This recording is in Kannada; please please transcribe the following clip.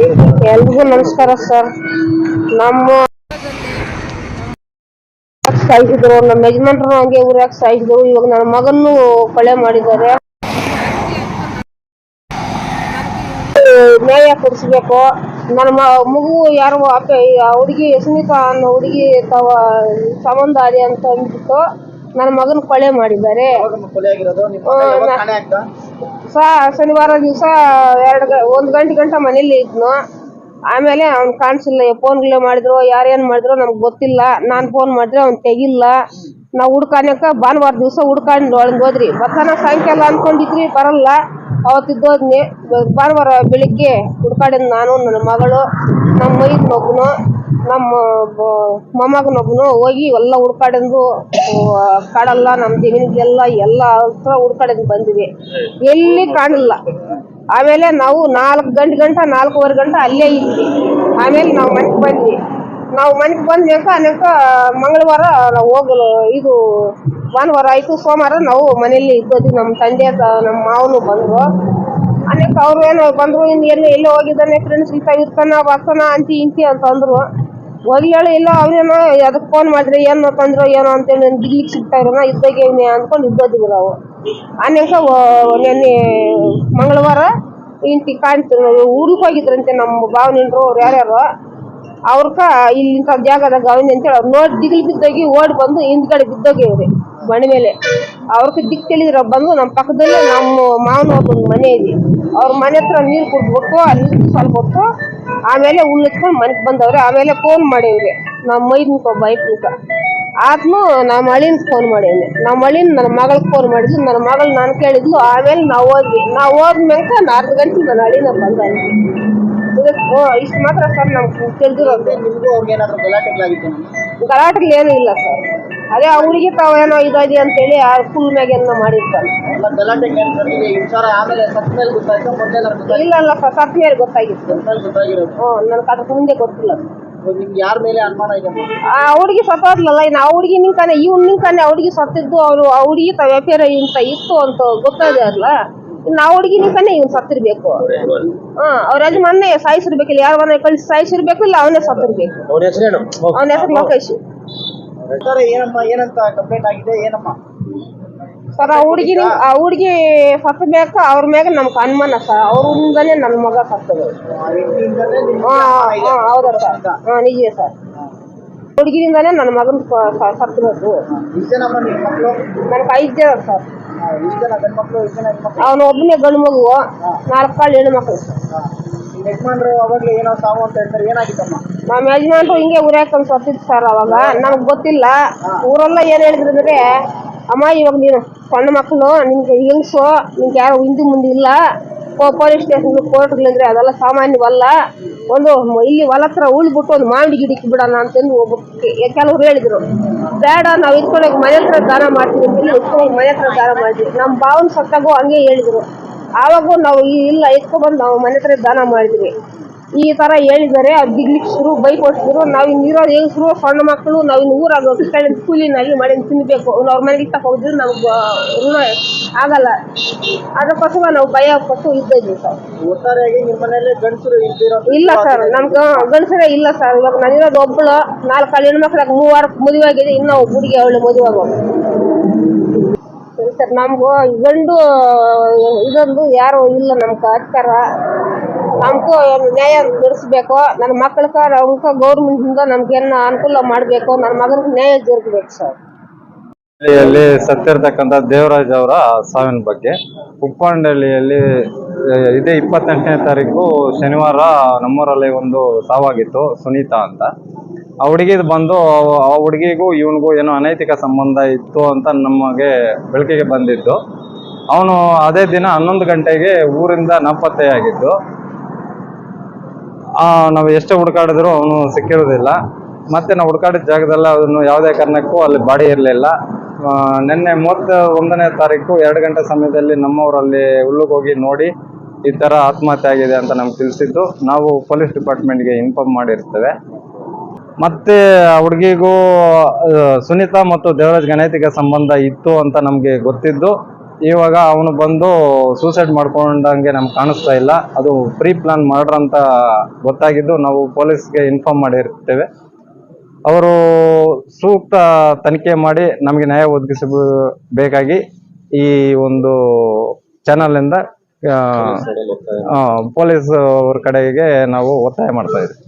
ಎಲ್ರಿಗೂ ನಮಸ್ಕಾರ ಸರ್. ನಮ್ಮ ಸಾಯಿಸಿದ್ರು ನಮ್ಮ ಯಜಮಾನ್ರು ಹಂಗೆ ಊರಾಗ ಸಾಯಿಸಿದ್ರು. ಇವಾಗ ನನ್ನ ಮಗನ್ನು ಕೊಳೆ ಮಾಡಿದ್ದಾರೆ. ನ್ಯಾಯ ಕೊಡಿಸ್ಬೇಕು. ನನ್ನ ಮಗು ಯಾರು ಹುಡುಗಿ ಸುನೀತಾ ಅನ್ನೋ ಹುಡುಗಿ ತವ ಸಂಬಂಧ ಅಂತ ಅಂದ್ಬಿಟ್ಟು ನನ್ನ ಮಗನ ಕೊಲೆ ಮಾಡಿದ್ದಾರೆ. ಶನಿವಾರ ದಿವಸ ಎರಡು ಒಂದು ಗಂಟೆ ಗಂಟ ಮನೇಲಿ ಇದ್ನು. ಆಮೇಲೆ ಅವ್ನು ಕಾಣಿಸಿಲ್ಲ ಫೋನ್ಗಳೇ ಮಾಡಿದ್ರು ಯಾರೇನು ಮಾಡಿದ್ರು ನಮ್ಗೆ ಗೊತ್ತಿಲ್ಲ. ನಾನು ಫೋನ್ ಮಾಡಿದ್ರೆ ಅವ್ನು ತೆಗಿಲ್ಲ. ನಾವು ಹುಡ್ಕಾನಕ ಭಾನುವಾರ ದಿವಸ ಹುಡ್ಕೊಂಡು ಒಳಗೆ ಹೋದ್ರಿ. ಬರ್ತಾನ ಸಾಯಂಕಾಲ ಅಂದ್ಕೊಂಡಿದ್ರಿ ಬರಲ್ಲ. ಅವತ್ತಿದ್ದೋದ್ನಿ ಭಾನುವಾರ ಬೆಳಿಗ್ಗೆ ಹುಡ್ಕಾಡಿದ್ ನಾನು ನನ್ನ ಮಗಳು ನಮ್ಮ ಮೈದ್ ಮಗುನು. ನಮ್ಮ ಮೊಮ್ಮಗನೊಬ್ಬನು ಹೋಗಿ ಎಲ್ಲ ಹುಡ್ಕಾಡಿದ್ದು ಕಾಡಲ್ಲ, ನಮ್ಮ ಜಮೀನಿಗೆಲ್ಲ ಎಲ್ಲ ಹತ್ರ ಹುಡ್ಕಾಡಿದ್ ಬಂದ್ವಿ. ಎಲ್ಲಿ ಕಾಣಲ್ಲ ಆಮೇಲೆ ನಾವು ನಾಲ್ಕು ಗಂಟೆ ಗಂಟ, ನಾಲ್ಕೂವರೆ ಗಂಟೆ ಅಲ್ಲೇ ಇದ್ವಿ. ಆಮೇಲೆ ನಾವು ಮನೆಗೆ ಬಂದ್ವಿ. ನಾವು ಮನೆಗೆ ಬಂದ್ಮ್ಯಾಕ ಅನೇಕ ಮಂಗಳವಾರ ನಾವು ಹೋಗಲು, ಇದು ಭಾನುವಾರ ಆಯಿತು, ಸೋಮವಾರ ನಾವು ಮನೆಯಲ್ಲಿ ಇದ್ದೋದ್ವಿ ನಮ್ಮ ತಂದೆ ನಮ್ಮ ಮಾವನು ಬಂದರು. ಅನೇಕ ಅವ್ರು ಏನು ಬಂದ್ರು, ಇನ್ನು ಎಲ್ಲೋ ಎಲ್ಲೋ ಹೋಗಿದ್ದಾನೆ ಫ್ರೆಂಡ್ಸ್ ಇಂತ ಇರ್ತಾನ, ಬರ್ತಾನ, ಅಂತಿ, ಇಂತಿ ಅಂತ ಅಂದ್ರು. ಹೋಗಿ ಹೇಳಿ, ಇಲ್ಲ ಅವನೇನೋ ಅದಕ್ಕೆ ಫೋನ್ ಮಾಡಿದ್ರೆ ಏನು ತಂದ್ರು, ಏನೋ ಅಂತೇಳಿ ನಾನು ಗಿಡ್ಲಿಕ್ಕೆ ಸಿಗ್ತಾ ಇರೋಣ ಇದ್ದಾಗೆ ಅಂದ್ಕೊಂಡು ಇದ್ದೋದ್ವಿ ನಾವು. ಅನೇಕ ನಿನ್ನೆ ಮಂಗಳವಾರ ಇಂತಿ ಕಾಣ್ತೀವಿ ಊರಿಗೆ ಹೋಗಿದ್ರಂತೆ ನಮ್ಮ ಭಾವನೆಂಟ್ರು ಅವ್ರು ಯಾರ್ಯಾರು ಅವ್ರಕ ಇಲ್ಲಿ ಇಂಥ ಜಾಗದಾಗ ಅವನಿ ಅಂತೇಳಿ ಅವ್ರು ನೋಡಿ ದಿಗಿಲ್ ಬಿದ್ದೋಗಿ ಓಡಿ ಬಂದು ಹಿಂದ್ಗಡೆ ಬಿದ್ದೋಗಿವ್ರಿ ಮನೆ ಮೇಲೆ ಅವ್ರಕ್ಕೆ ದಿಕ್ ತಿಳಿದ್ರ ಬಂದು ನಮ್ಮ ಪಕ್ಕದಲ್ಲೇ ನಮ್ಮ ಮಾವನ ಒಂದು ಮನೆ ಇದೆ. ಅವ್ರ ಮನೆ ಹತ್ರ ನೀರು ಕುಡ್ಬಿಟ್ಟು ಅಲ್ಲಿ ಸ್ವಲ್ಪ ಹೊತ್ತು ಆಮೇಲೆ ಉಳ್ಳಿಸ್ಕೊಂಡು ಮನೆಗೆ ಬಂದವ್ರೆ. ಆಮೇಲೆ ಫೋನ್ ಮಾಡಿವ್ರಿ. ನಮ್ಮ ಮೈದನ್ಕ ಬೈಕ್ನಿಕ ಆತ್ಮು ನಮ್ಮ ಅಳಿನ ಫೋನ್ ಮಾಡೇನಿ ನಮ್ಮ ಅಳಿನ ನನ್ನ ಮಗಳಿಗೆ ಫೋನ್ ಮಾಡಿದ್ಲು. ನನ್ನ ಮಗಳು ನಾನು ಕೇಳಿದ್ಲು. ಆಮೇಲೆ ನಾವು ಹೋದ್ವಿ. ನಾವು ಹೋದ್ಮ್ಯಾಕ ನಾಲ್ಕು ಗಂಟೆ ನನ್ನ ಅಳಿನ ಬಂದ ಇಷ್ಟು ಮಾತ್ರ ಸರ್ ನಮ್ಗೆ ತಿಳಿದಿರೋದು. ನಿಮ್ಗೂ ಅವ್ರಿಗೆ ಏನಾದ್ರು ಗಲಾಟೆಗಳಾಗಿತ್ತು ನಮ್ಮ ಗಲಾಟೆಗಳು ಏನೂ ಇಲ್ಲ ಸರ್. ಅದೇ ಅವರಿಗೆ ತಾವೇನೋ ತಾವ ಏನೋ ಇದಾಗಿ ಅಂತೇಳಿ ಆ ಫುಲ್ ಮ್ಯಾಗ ಏನೋ ಮಾಡಿರ್ತಾರೆ. ಇಲ್ಲ ಅಲ್ಲ ಸರ್ ಸತ್ ಮೇಲೆ ಗೊತ್ತಾಗಿತ್ತು. ಹ್ಞೂ ನನಗೆ ಅದಕ್ಕೆ ಮುಂದೆ ಗೊತ್ತಿಲ್ಲ. ಅವ್ರಿಗೆ ನಿಮ್ಗೆ ಯಾರ ಮೇಲೆ ಅನುಮಾನ ಇದೆ? ಅಮ್ಮ? ಆ ಹುಡುಗಿ ಸತ್ತೋದ್ಲಲ್ಲ ಇನ್ನು ಆ ಹುಡುಗಿ ನಿಂತಾನೆ ಇವ್ನು ನಿಂತಾನೆ ಆ ಹುಡುಗಿ ಸತ್ತಿದ್ದು ಅವರು ಆ ಹುಡುಗಿ ತಾವ ವ್ಯಾಪಾರ ಇಂತ ಇತ್ತು ಅಂತ ಗೊತ್ತಾದೆ ಅಲ್ಲ? ಇನ್ನು ಆ ಹುಡುಗಿ ನಿಂತಾನೆ ಇವ್ನು ಸತ್ತಿರ್ಬೇಕು. ಹಾ ಅವ್ರ ಮೊನ್ನೆ ಸಾಯಿಸಿರ್ಬೇಕಿಲ್ಲ. ಯಾರ ಮನೆ ಕಳಿಸಿ ಸಾಯಿಸಿರ್ಬೇಕು ಇಲ್ಲ ಅವನೇ ಸತ್ತಿರ್ಬೇಕು. ಅವ್ರ ಹೆಸರೇನು? ಅವನ ಹೆಸರು ಲೋಕೇಶ್. ಸರ್ ಏನಮ್ಮ ಏನಂತ ಕಂಪ್ಲೇಂಟ್ ಆಗಿದೆ ಏನಮ್ಮ? ಸರ್ ಆ ಹುಡುಗಿ ಆ ಹುಡುಗಿ ಸತ್ತಬೇಕು ಅವ್ರ ಮ್ಯಾಗ ನಮ್ಗೆ ಅನುಮಾನ ಸರ್. ಅವ್ರಿಂದನೇ ನನ್ನ ಮಗ ಸತ್ತದು ಹಾ ಹೌದಾ ಸರ್. ಹಾ ನಿಜ ಸರ್. ಹುಡುಗಿರಿಂದಾನೇ ನನ್ನ ಮಗನ ಸತ್ತಿರೋದು ಎಷ್ಟು ಜನಮ್ಮ ನಿಮ್ಮ ಮಕ್ಕಳು ನನಗೆ ಐದು ಜನ ಸರ್. ಜನ ಗಂಡು ಮಕ್ಕಳು ಎಷ್ಟು ಜನ ಹೆಣ್ಮಕ್ಳು? ಅವನು ಒಬ್ಬನೇ ಗಂಡು ಮಗು ನಾಲ್ಕು ಕಾಳು ಹೆಣ್ಣು ಮಕ್ಕಳು ಸರ್ ಯಜಮಾನ್ರು ಅವಾಗಲೇ ಏನೋ ಸಾವು ಅಂತ ಹೇಳ್ತಾರೆ. ಏನಾಗಿತ್ತಮ್ಮ? ನಮ್ಮ ಯಜಮಾನ್ರು ಹಿಂಗೆ ಉರ್ಯಾಕೊಂಡು ಸತ್ತಿದ್ ಸರ್ ಅವಾಗ. ನಮ್ಗೆ ಗೊತ್ತಿಲ್ಲ. ಊರೆಲ್ಲ ಏನ್ ಹೇಳಿದ್ರು ಅಂದ್ರೆ ಅಮ್ಮ ಇವಾಗ ನೀನು ಸಣ್ಣ ಮಕ್ಕಳು ನಿಮ್ಗೆ ಹೆಂಗ್ಸು ನಿಮ್ಗೆ ಯಾರು ಹಿಂದಿ ಮುಂದೆ ಇಲ್ಲ. ಪೊಲೀಸ್ ಸ್ಟೇಷನ್ ಕೋರ್ಟ್ಗಳಿದ್ರೆ ಅದೆಲ್ಲ ಸಾಮಾನ್ಯವಲ್ಲ. ಒಂದು ಇಲ್ಲಿ ಹೊಲ ಹತ್ರ ಉಳ್ಬಿಟ್ಟು ಒಂದು ಮಾವಿನ ಗಿಡಕ್ಕೆ ಬಿಡೋಣ ಅಂತಂದು ಒಬ್ಬ ಕೆಲವರು ಹೇಳಿದ್ರು. ಬೇಡ ನಾವು ಇಟ್ಕೊಂಡೋಗಿ ಮನೆ ಹತ್ರ ದಾನ ಮಾಡ್ತೀವಿ ಇಟ್ಕೊಂಡೋಗಿ ಮನೆ ಹತ್ರ ದಾನ ಮಾಡಿದ್ವಿ ನಮ್ಮ ಭಾವನ ಸತ್ತಾಗೂ ಹಂಗೆ ಹೇಳಿದ್ರು. ಆವಾಗೂ ನಾವು ಈ- ಇಲ್ಲ ಎತ್ಕೊಬಂದು ನಾವು ಮನೆ ಹತ್ರ ದಾನ ಮಾಡಿದ್ವಿ. ಈ ತರ ಹೇಳಿದ್ದಾರೆ ಅದು ಬಿಗ್ಲಿಕ್ಕೆ ಶುರು ಬೈಕ್ ಓಡಿಸಿದ್ರು ನಾವು ಇನ್ನು ಇರೋದು ಶುರು ಸಣ್ಣ ಮಕ್ಕಳು ನಾವು ಇನ್ನು ಊರಾಗ ಸ್ಕೂಲಿನಲ್ಲಿ ಕೂಲಿನಾಗಿ ಮಾಡಿ ತಿನ್ನಬೇಕು ಅವ್ರ ಮನೆಗೆ ಹೋಗಿದ್ರೆ ನಮ್ಗೆ ಋಣ ಆಗಲ್ಲ. ಅದಕ್ಕೋಸ್ಕರ ನಾವು ಭಯ ಪಟ್ಟು ಇದ್ದಿದ್ವಿ ಸರ್. ಒಟ್ಟಾರೆಯಾಗಿ ನಿಮ್ಮ ಗಂಡಸರು ಇಲ್ಲ ಸರ್ ನಮ್ಗೆ ಗಂಡಸರೇ ಇಲ್ಲ ಸರ್. ಇವಾಗ ನಾನಿರೋದು ಒಬ್ಬಳು ನಾಲ್ಕು ಹೆಣ್ಣು ಹೆಣ್ಮಕ್ಳಾಗ ಮೂವಾರ ಮದುವೆ ಆಗಿದೆ ಇನ್ನೂ ಒಬ್ಬ ಹುಡುಗಿ ಅವಳು ಮದುವೆ ಆಗೋದು. ಸರಿ, ನಮಗೂ ಗಂಡು, ಇದೊಂದು ಯಾರು ಇಲ್ಲ ನಮ್ಗೆ ಅಧಿಕಾರ ನಮಗೂ ನ್ಯಾಯ ನಡೆಸ್ಬೇಕು. ನನ್ನ ಮಕ್ಕಳಕ ನಮ್ಕ ಗೌರ್ಮೆಂಟಿಂದ ನಮ್ಗೇನು ಅನುಕೂಲ ಮಾಡಬೇಕು, ನನ್ನ ಮಗನಿಗೆ ನ್ಯಾಯ ಜರುಗಬೇಕು ಸರ್. ಹಳ್ಳಿಯಲ್ಲಿ ಸತ್ತಿರ್ತಕ್ಕಂಥ ದೇವರಾಜ್ ಅವರ ಸಾವಿನ ಬಗ್ಗೆ. ಉಪ್ಪಂಡಳ್ಳಿಯಲ್ಲಿ ಇದೇ ಇಪ್ಪತ್ತೆಂಟನೇ ತಾರೀಕು ಶನಿವಾರ ನಮ್ಮೂರಲ್ಲಿ ಒಂದು ಸಾವಾಗಿತ್ತು ಸುನೀತಾ ಅಂತ. ಆ ಹುಡುಗಿದು ಬಂದು, ಆ ಹುಡುಗಿಗೂ ಇವನಿಗೂ ಏನೋ ಅನೈತಿಕ ಸಂಬಂಧ ಇತ್ತು ಅಂತ ನಮಗೆ ಬೆಳಕಿಗೆ ಬಂದಿದ್ದು. ಅವನು ಅದೇ ದಿನ ಹನ್ನೊಂದು ಗಂಟೆಗೆ ಊರಿಂದ ನಾಪತ್ತೆಯಾಗಿದ್ದು. ನಾವು ಎಷ್ಟೇ ಹುಡುಕಾಡಿದ್ರು ಅವನು ಸಿಕ್ಕಿರೋದಿಲ್ಲ ಮತ್ತೆ ನಾವು ಹುಡುಕಾಡಿದ ಜಾಗದಲ್ಲಿ ಅದನ್ನು ಯಾವುದೇ ಕಾರಣಕ್ಕೂ ಅಲ್ಲಿ ಬಾಡಿ ಇರಲಿಲ್ಲ. ನಿನ್ನೆ ಮೂವತ್ತ ಒಂದನೇ ತಾರೀಕು ಎರಡು ಗಂಟೆ ಸಮಯದಲ್ಲಿ ನಮ್ಮವರಲ್ಲಿ ಹುಲ್ಲುಗೋಗಿ ನೋಡಿ ಈ ಥರ ಆತ್ಮಹತ್ಯೆ ಆಗಿದೆ ಅಂತ ನಮ್ಗೆ ತಿಳಿಸಿದ್ದು. ನಾವು ಪೊಲೀಸ್ ಡಿಪಾರ್ಟ್ಮೆಂಟ್ಗೆ ಇನ್ಫಾರ್ಮ್ ಮಾಡಿರ್ತೇವೆ. ಮತ್ತೆ ಆ ಹುಡುಗಿಗೂ ಸುನೀತಾ ಮತ್ತು ದೇವರಾಜ್ ಗಣೇತಿಗೆ ಸಂಬಂಧ ಇತ್ತು ಅಂತ ನಮಗೆ ಗೊತ್ತಿದ್ದು. ಇವಾಗ ಅವನು ಬಂದು ಸೂಸೈಡ್ ಮಾಡ್ಕೊಂಡಂಗೆ ನಮ್ಗೆ ಕಾಣಿಸ್ತಾ ಇಲ್ಲ. ಅದು ಪ್ರೀ ಪ್ಲಾನ್ ಮರ್ಡರ್ ಅಂತ ಗೊತ್ತಾಗಿದ್ದು ನಾವು ಪೊಲೀಸ್ಗೆ ಇನ್ಫಾರ್ಮ್ ಮಾಡಿರ್ತೇವೆ. ಅವರು ಸೂಕ್ತ ತನಿಖೆ ಮಾಡಿ ನಮಗೆ ನ್ಯಾಯ ಒದಗಿಸಬೇಕಾಗಿ ಈ ಒಂದು ಚಾನಲಿಂದ ಪೊಲೀಸ್ ಅವ್ರ ಕಡೆಗೆ ನಾವು ಒತ್ತಾಯ ಮಾಡ್ತಾ ಇದ್ದೀವಿ.